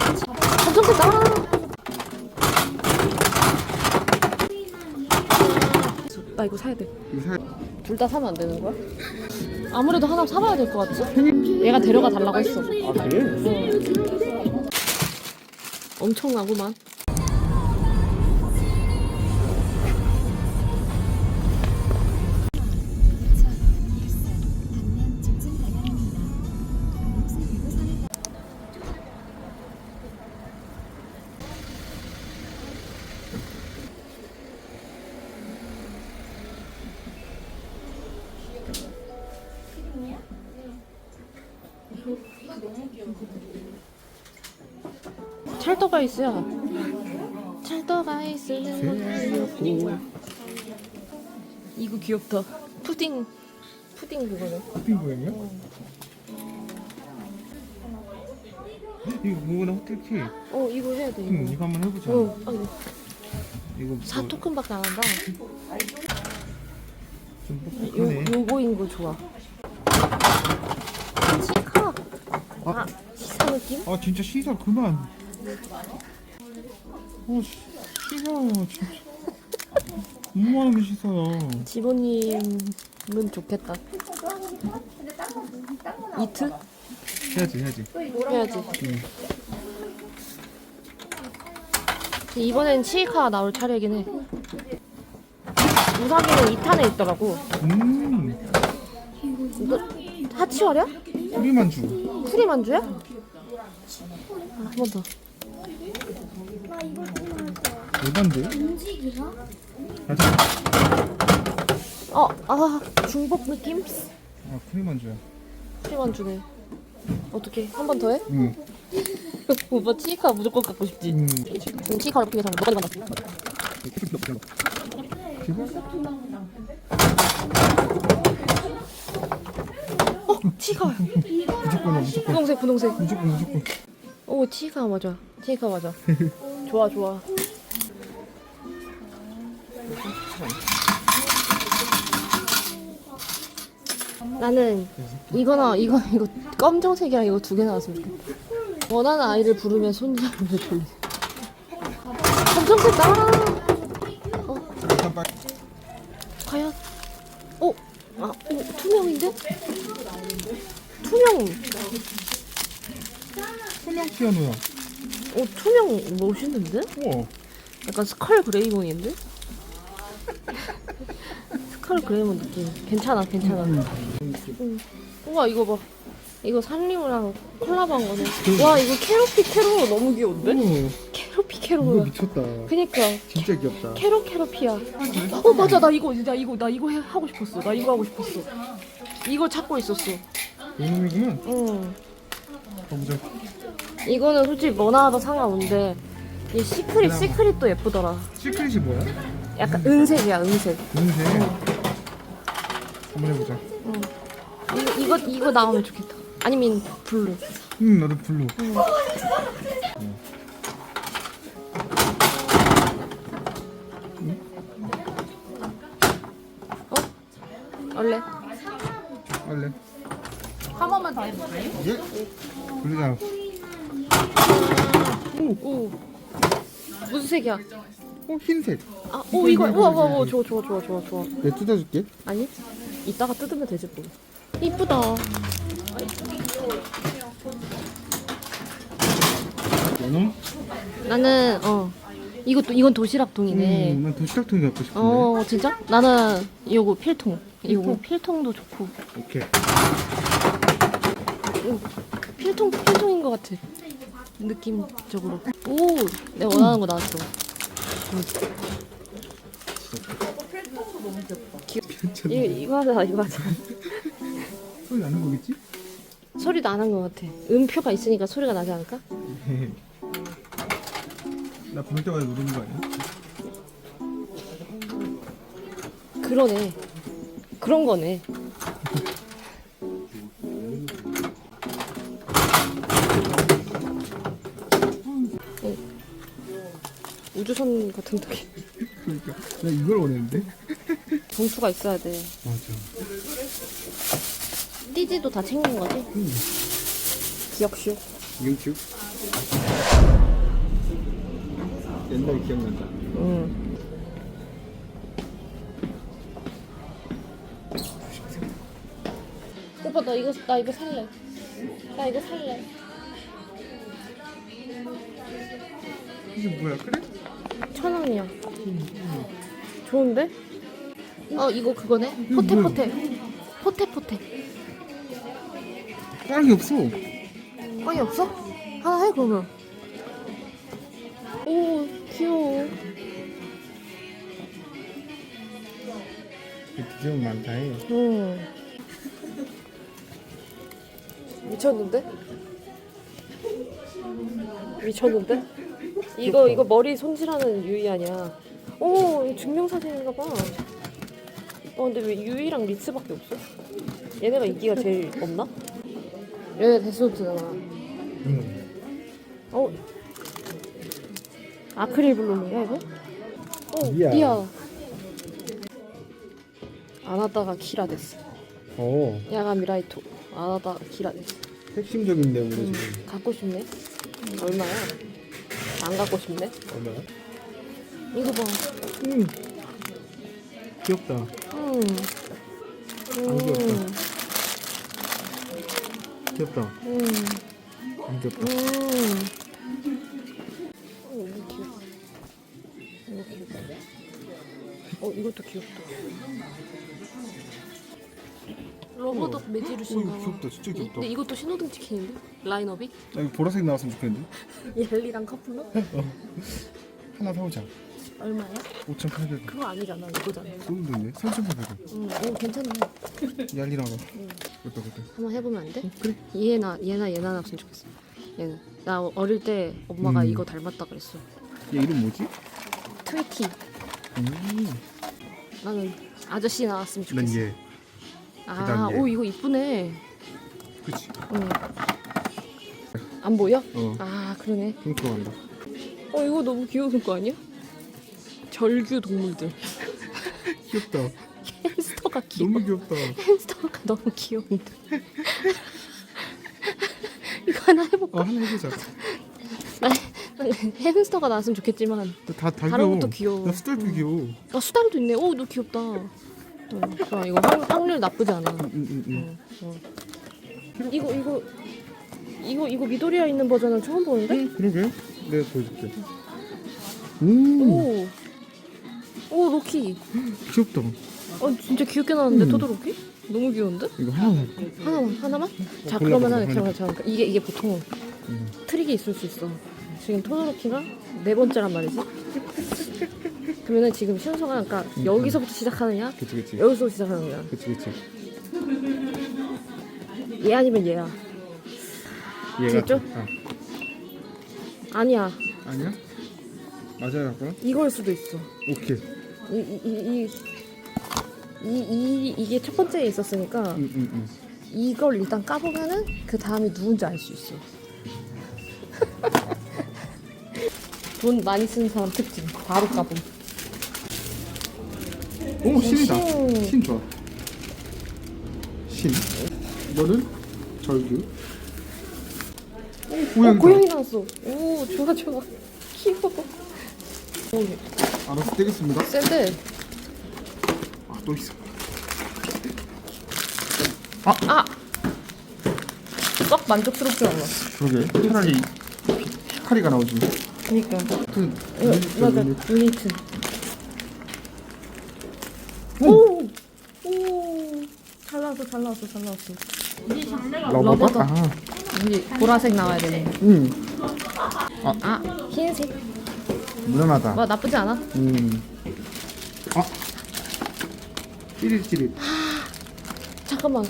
엄청 크다. 나 이거 사야 돼. 둘 다 사면 안 되는 거야? 아무래도 하나 사봐야 될 것 같지? 얘가 데려가 달라고 했어. 아 그래? 엄청나구만. 있으면 새였고 이거 귀엽다. 푸딩 푸딩 그거네. 커피 모양이야? 이거 그거나 호텔 키 어 이거 해야 돼. 응 이거. 이거 한번 해보자 어, 아이고. 이거 뭐사 토큰밖에 안 한다. 좀요 뻑뻑하네 요거인 거 좋아. 시카. 아 시사 느낌? 아 진짜 시사 그만 어 시- 진짜 너무하는 시사야 지모님은 좋겠다. 이트 해야지 해야지 해야지. 응. 이번엔 치이카 나올 차례긴 해. 우사기는 2탄에 있더라고. 음 이거 하치월이야? 우리만주 쿠리만주야? 한번 더. 대반데? 가자 어, 아, 중복 느낌? 아 크리만주야 쿠리만주네. 어떻게? 한 번 더 해? 응 오빠 치이카 무조건 갖고 싶지? 응. 그럼 치이카를 피해서 너가 만났어. 어, 치이카. 무조건이야 무조건 분홍색, 분홍색. 무조건 무조건 오, 치이카 맞아. 치이카 맞아. 좋아, 좋아. 나는 이거나 이거 이거 검정색이랑 이거 두 개 나왔으면 좋겠다. 원하는 아이를 부르면 손잡이를 돌리. 검정색다. 일단 빨리 과연? 어? 아, 오, 투명인데? 투명. 투명 피아노야 오, 투명 멋있는데? 우와 약간 스컬 그레이몬인데? 스컬 그레이몬 느낌. 괜찮아, 괜찮아. 응. 우와, 이거 봐. 이거 산리오랑 콜라보한 거네. 와, 이거 캐로피 캐로 너무 귀여운데? 오 캐로피 이거 캐로. 미쳤다 그니까. 진짜 귀엽다 캐로 캐로피야. 어, 맞아. 나 이거, 나 이거, 나 이거 해, 하고 싶었어. 나 이거 하고 싶었어. 이거 찾고 있었어. 이놈이구만 응. 가보자 이거는 솔직히 뭐나 하다 상관없는데, 이 시크릿, 그나마. 시크릿 도 예쁘더라. 시크릿이 뭐야? 약간 은색이야, 은색. 은색 한번 해보자 이거, 이거, 이거 나오면 좋겠다. 아니면 블루. 응 나도 블루 원래. 할래? 한 번만 더 해볼까요? 예? 블루잖아 오. 무슨 색이야? 어 흰색 아, 오, 이거, 우와, 우와, 우와, 좋아, 좋아, 좋아, 좋아, 좋아. 내가 뜯어줄게 아니, 이따가 뜯으면 되지, 뭐. 이쁘다. 너는? 나는, 어. 이거 또, 이건 도시락통이네. 음, 난 도시락통이 갖고 싶은데 어, 진짜? 나는 이거 필통. 이거 필통도 좋고. 오케이 필통, 필통인 것 같아. 느낌적으로. 오, 내가 원하는 거 나왔어. 괜찮아 이거, 이거 하자, 이거 하자. 소리 나는 거겠지? 소리도 안 한 것 같아. 음표가 있으니까 소리가 나지 않을까? 나 부를 때마다 누르는 거 아니야? 그러네. 그런 거네. 우주선 같은 느낌. 그러니까 나 이걸 원했는데 봉투가 있어야 돼. 맞아 띠지도 다 챙긴 거지? 응. 기억쇼. 이경축. 옛날 기억난다. 응. 오빠 나 이거 나 이거 살래. 나 이거 살래. 이게 뭐야? 그래? 천 원이야. 좋은데? 어 이거 그거네. 포테 뭐야? 포테. 포테 포테. 빵이 없어. 빵이 없어? 하나 해 그러면. 오 귀여워. 디자인 많다 해. 응. 미쳤는데? 미쳤는데? 이거 이거 머리 손질하는 유이 아니야. 오 이거 증명사진인가 봐. 어 근데 왜 유이랑 리츠밖에 없어? 얘네가 인기가 제일 없나? 얘네 데스노트잖아. 응. 어? 아크릴 블루밍이야 이거? 어 미야. 미야. 안 하다가 키라 됐어. 어. 야가 미라이토 안 하다가 키라 됐어. 핵심적인 내용으로 음, 지금. 갖고 싶네. 얼마야? 안 갖고 싶네. 얼마야? 이거 봐. 음. 귀엽다. 음. 안 귀엽다. 음. 귀엽다. 음. 안 귀엽다. 음. 어, 이거 귀엽다. 이거 귀엽다. 어, 이것도 귀엽다. 러버덕 매지루신가 어, 귀엽다. 진짜 귀엽다. 근데 이것도 신호등 찍히는데? 라인업이? 나 이거 보라색 나왔으면 좋겠는데? 옐리랑 커플로? 하나 사오자. 얼마야? 5,800원. 그거 아니잖아, 이거잖아. 소금도 있네. 3,800원. 응, 오, 괜찮네. 얄리랑 와. 응. 그것도 그것도. 한번 해보면 안 돼? 그래. 얘나 얘나 얘나 나왔으면 좋겠어. 얘는 나 어릴 때 엄마가 음. 이거 닮았다 그랬어. 얘 이름 뭐지? 트위티. 음. 나는 아저씨 나왔으면 난 좋겠어. 얘. 아, 그다음 얘. 오 이거 이쁘네. 그치. 응. 안 보여? 어. 아 그러네. 핑크로 간다. 어 이거 너무 귀여운 거 아니야? 절규 동물들. 귀엽다. 햄스터가 귀여워. 너무 귀엽다. 햄스터가 너무 귀여운데. 이거 하나 해볼까? 어, 하나 해보자. 햄스터가 나왔으면 좋겠지만 다, 다 다른 귀여워. 것도 귀여워. 나 수달도 귀여워. 아 수달도 있네. 오, 너 귀엽다. 어, 좋아. 이거 확, 확률 나쁘지 않아. 응, 응, 응. 어, 어. 이거 이거 이거 이거 미도리아 있는 버전은 처음 보는데? 그러게. 내가 보여줄게. 오, 오. 오 로키. 귀엽다. 어 진짜 귀엽게 나왔는데 음. 토도로키? 너무 귀여운데? 이거 하나 살까? 하나만 하나만? 자 골라봐, 그러면은 골라봐. 잠깐 잠깐 이게 이게 보통 응. 트릭이 있을 수 있어. 지금 토도로키가 네 번째란 말이지. 그러면은 지금 순서가 그러니까 여기서부터 시작하느냐? 그치, 그치. 여기서 시작하느냐? 그치, 그치. 얘 아니면 얘야. 됐죠? 아, 아니야. 아니야? 맞아요, 아까? 이걸 수도 있어. 오케이. 이 이이 이 이 이 게 첫 번째에 있었으니까 응, 응, 응. 이걸 일단 까보면은 그 다음이 누군지 알 수 있어. 돈 많이 쓰는 사람 특징 바로 까봄. 오, 신이다. 신. 신 좋아. 신. 이거는 절규. 오, 어, 고양이다. 고양이 나왔어. 오 좋아 좋아. 귀여워. 오, 알아서 떼겠습니다. 센데. 아, 또 있어. 아. 썩 만족스럽지 않아. 그러게. 차라리 히카리가 나오지. 그니까. 그, 어, 맞아. 유니트. 유니트. 오! 오. 오. 잘 나왔어 잘 나왔어. 러버바? 러버다. 아, 여기 보라색 나와야 되네. 응. 아 흰색. 무난하다. 뭐 나쁘지 않아. 음. 아. 찌릿찌릿. 잠깐만.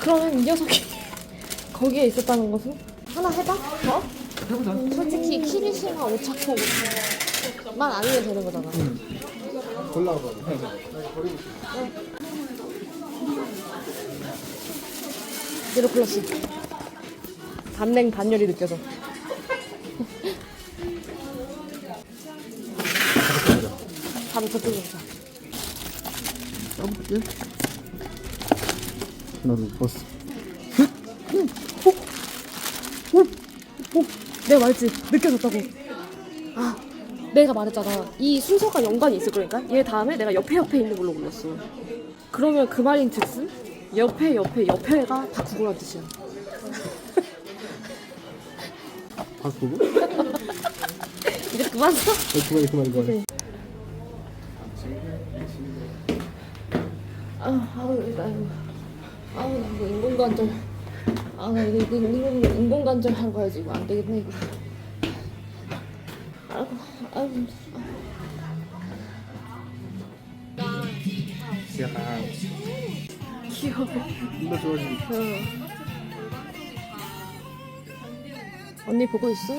그러면 이 녀석이 거기에 있었다는 것은 하나 해봐? 어? 해보자. 솔직히 키리시마 오차코만 아니면 되는 거잖아. 골라봐. 제로 플러스. 단냉 단열이 느껴져. 바로 저쪽으로 가. 써볼게. 나도 봤어. 어, 내가 말했지. 느껴졌다고. 아, 내가 말했잖아. 이 순서가 연관이 있을 거니까. 얘 다음에 내가 옆에 옆에 있는 걸로 골랐어. 그러면 그 말인 즉슨 옆에 옆에 옆에가 다 구구란 뜻이야. 바꾸고? 이제 그만 써. 그만 그만 그만. 아, 아우, 나 이거, 아우, 나 이거 인공관절. 아, 나 이거, 이거 인공, 인공관절 하러 가야지. 이거 안 되겠네, 이거. 아이고, 아이고. 약간 귀여워. 좀더 좋아지고. 응. 언니 보고 있어?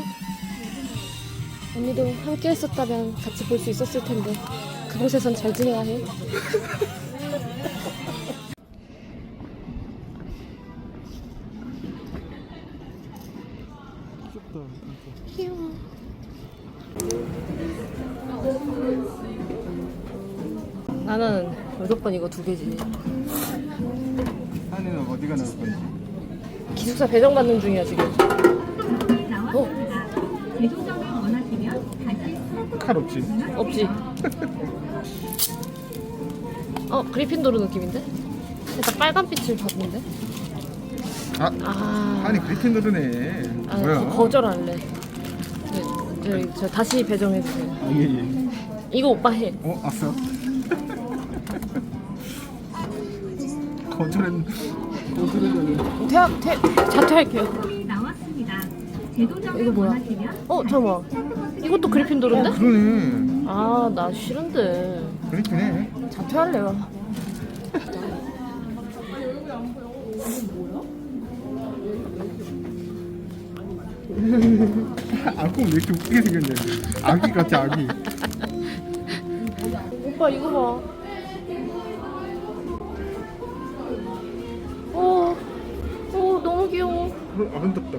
언니도 함께 했었다면 같이 볼 수 있었을 텐데 그곳에선 잘 지내야 해. 이거 두 개지. 한이는 어디가 나올 건지. 기숙사 배정 받는 중이야 지금. 어 대조정을 원하시면 다시 칼 없지. 없지. 어 그리핀도르 느낌인데? 일단 빨간 빛을 봤는데. 아, 아. 한이 그리핀도르네. 아, 뭐야? 거- 거절할래. 네, 저, 저 다시 배정해 주세요. 아, 예, 예. 이거 오빠 해. 어, 거절은 거절은 퇴학, 퇴, 자퇴할게요. 나왔습니다. 이거 뭐야? 원하시면 어, 잠깐만. 이것도 그리핀도르인데? 그러네. 아, 나 싫은데. 그렇긴 해. 자퇴할래요. 아꼭 왜 이렇게 웃기게 생겼냐? 아기 같아 아기. 오빠, 이거 봐. 너무 귀여워. 아름답다.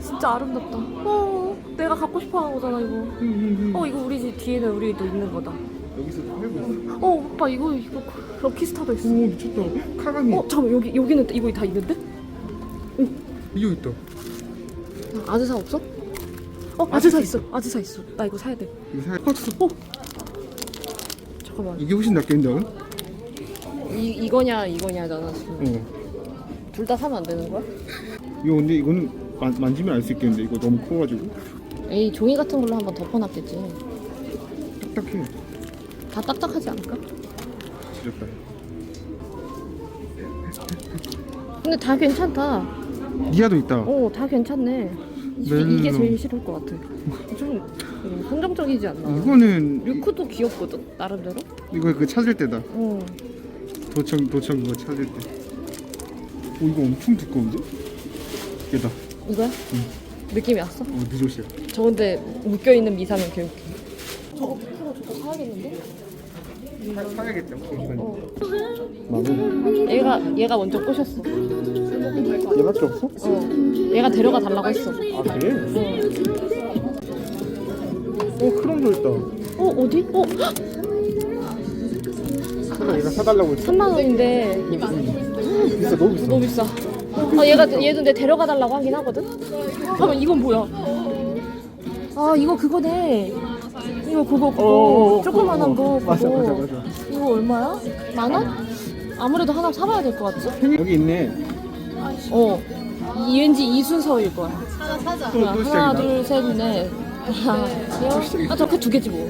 진짜 아름답다. 어, 내가 갖고 싶어 하는 거잖아, 이거. 어, 이거 우리 집 뒤에는 우리도 있는 거다. 여기서 팔고 있어. 어, 오빠, 이거, 이거, 럭키스타도 있어. 오 미쳤다. 카가미. 어, 잠깐만, 여기, 여기는 이거 다 있는데? 이거 있다. 아즈사 없어? 어, 아즈사 있어. 아즈사 있어. 나 이거 사야 돼. 이거 살 컸어. 잠깐만. 이게 훨씬 낫겠는데? 이 이거냐 이거냐잖아 지금. 어. 둘 다 사면 안 되는 거야? 이거 근데 이거는 만, 만지면 알 수 있겠는데 이거 너무 커가지고 에이 종이 같은 걸로 한번 덮어놨겠지. 딱딱해. 다 딱딱하지 않을까? 지렸다. 근데 다 괜찮다. 니아도 있다. 어, 다 괜찮네. 이, 멜로. 이게 제일 싫을 것 같아. 좀 음, 한정적이지 않나? 이거는 류크도 귀엽거든 나름대로. 이거 그 찾을 때다. 어. 도청 도청 그거 찾을 때. 오 이거 엄청 두꺼운데? 얘다. 이거야? 느낌이 왔어? 어 니조시야. 저 근데 묶여 있는 미사는 개웃기. 저거 프로 저거 사야겠는데? 사야겠다. 어. 마블. 얘가 얘가 먼저 꼬셨어. 얘밖에 없어? 어. 얘가 데려가 달라고 했어. 아 그래? 어. 어 크롬도 있다. 어 어디? 어 그래 얘가 사달라고 했어. 3만 원인데 비싸 너무 비싸. 너무 비싸. 아 얘가 얘도 내 데려가 달라고 하긴 하거든. 잠깐만 이건 뭐야? 아 이거 그거네. 이거 그거 그거 어, 조그만한 거 그거. 맞아 맞아 맞아. 이거 얼마야? 만 원? 아무래도 하나 사봐야 될 것 같지? 여기 있네. 어. 이, 왠지 이 순서일 거야. 또, 또 하나 시작이다. 둘 셋 넷. 아, 아 저렇게 두 개지 뭐.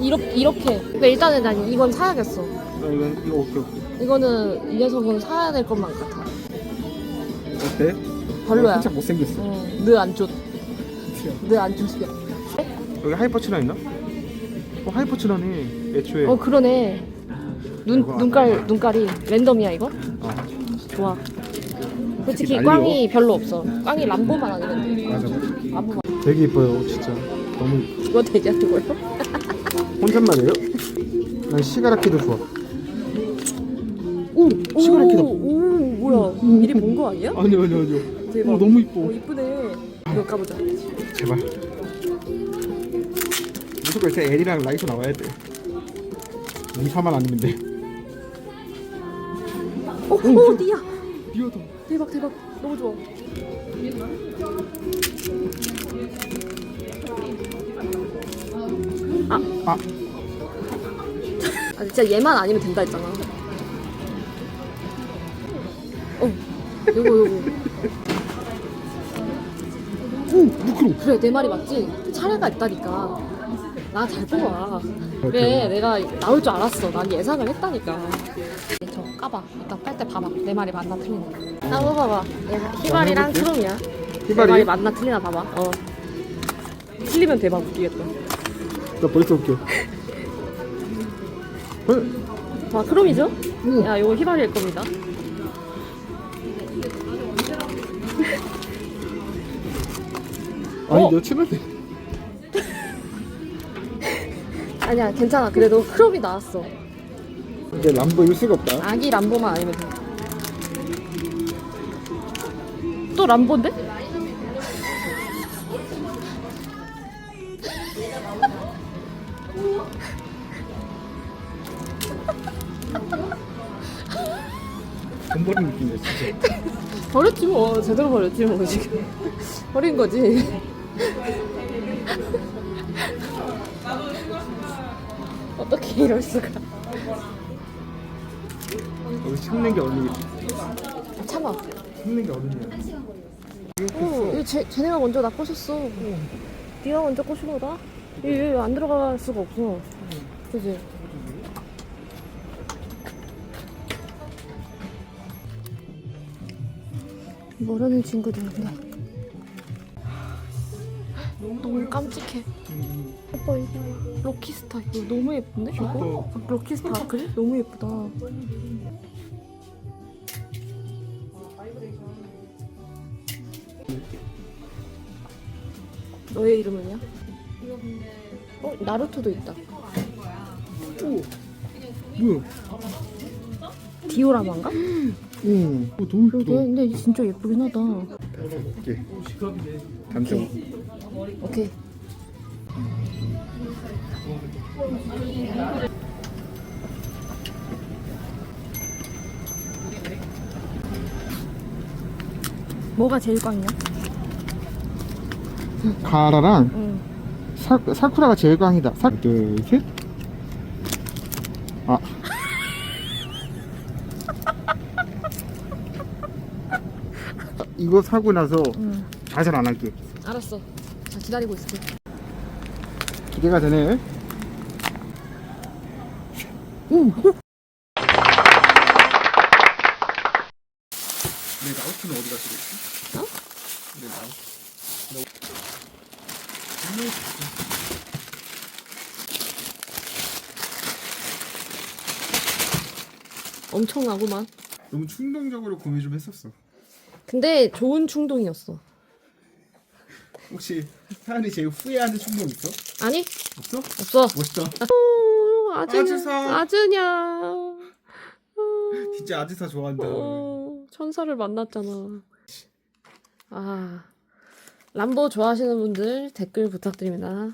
이렇게 이렇게. 근데 일단은 난 이건 사야겠어. 나 이건 이거 오케이 오케이. 이거는 이 녀석은 사야 될 것만 같아. 어때? 별로야. 살짝 못생겼어. 어, 느안 쫓. 느안 쫓이야. 여기 하이퍼치라 있나? 어 하이퍼치라네. 애초에. 어 그러네. 눈 이거 안 눈깔 눈깔이 랜덤이야 이거? 아, 좋아. 솔직히 날려. 꽝이 별로 없어. 꽝이 람보만 아니면 맞아 맞아. 람보만. 되게 이뻐요 진짜. 너무 그거 대기하는 거예요? 혼잣말이에요? 난 시가라키도 좋아. 시그널키다. 오, 오, 뭐야. 음. 미리 본 거 아니야? 아니 아니 아니 대박. 어, 너무 이뻐. 어, 이쁘네. 이거 까보자. 제발. 무조건 일단 L이랑 라이트 나와야 돼. 미사만 아니면 돼. 오, 어, 오, 오 띠야. 비어도. 대박, 대박. 너무 좋아. 아. 아, 아, 진짜 얘만 아니면 된다 했잖아. 요거 요거. 오 미끄러. 그래 내 말이 맞지? 차례가 있다니까. 나 잘 뽑아. 그래 내가 나올 줄 알았어. 난 예상을 했다니까. 저 까봐. 일단 빨때 봐봐. 내 말이 맞나 틀리나. 나 뽑아봐. 얘가 희발이랑. 크롬이야. 내 희발이? 말이 맞나 틀리나 봐봐. 어. 틀리면 대박 웃기겠다. 나 벌써 웃겨. 어? 아 크롬이죠? 오. 야 이거 희발일 겁니다. 아니 어? 너 친한데. 아니야 괜찮아. 그래도 크롬이 나왔어. 근데 람보 일 수가 없다. 아기 람보만 아니면 돼. 또 람보인데? 돈 버는 느낌이야 진짜. 버렸지 뭐 제대로 버렸지 뭐 지금 버린 거지. 어떻게 이럴 수가? 여기 참는 게 어른이야. 아, 참아. 참는 게 어른이야. 어, 이거 쟤, 쟤네가 먼저 나 꼬셨어. 네가 먼저 꼬신 거다. 얘안 들어갈 수가 없어. 그지? 모르는 친구들인데. 너무 깜찍해. 오빠 이거 럭키스타 이거 너무 예쁜데? 이거? 럭키스타 그래? 너무 예쁘다. 너의 이름은요? 어 나루토도 있다. 오. 뭐야? 디오라마인가? 오. 어 너무 그러게. 근데 진짜 예쁘긴 하다. 이렇게. 단점. 오케이. 뭐가 제일 꽝이야? 가라랑 응. 사, 사쿠라가 제일 꽝이다. 사, 둘, 셋. 아. 이거 사고 나서 응. 좌절 안 할게. 알았어. 자 기다리고 있을게. 기대가 되네. 내 나우트는 어디 갔지? 어? 내 나우트. 엄청나구만. 너무 충동적으로 구매 좀 했었어. 근데 좋은 충동이었어. 혹시 사연이 제일 후회하는 충동 있어? 아니 없어? 없어. 멋있다. 어, 아즈냐. 아즈사. 아즈냐. 진짜 아지사 좋아한다. 어, 천사를 만났잖아. 아, 람보 좋아하시는 분들 댓글 부탁드립니다.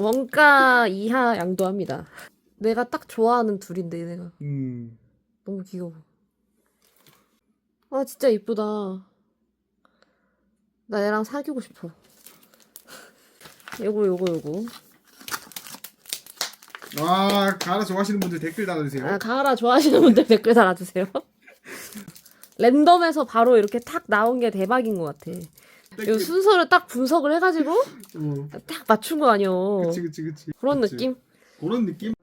원가 이하 양도합니다. 내가 딱 좋아하는 둘인데 내가 음. 너무 귀여워. 아 진짜 이쁘다. 나 얘랑 사귀고 싶어. 요거 요거 요거. 아 가라 좋아하시는 분들 댓글 달아주세요. 아 가을아 좋아하시는 분들 댓글 달아주세요. 랜덤에서 바로 이렇게 탁 나온 게 대박인 것 같아. 이 댓글. 순서를 딱 분석을 해가지고 어. 딱 맞춘 거 아니야. 그치 그치 그치. 그런 그치. 느낌? 그런 느낌?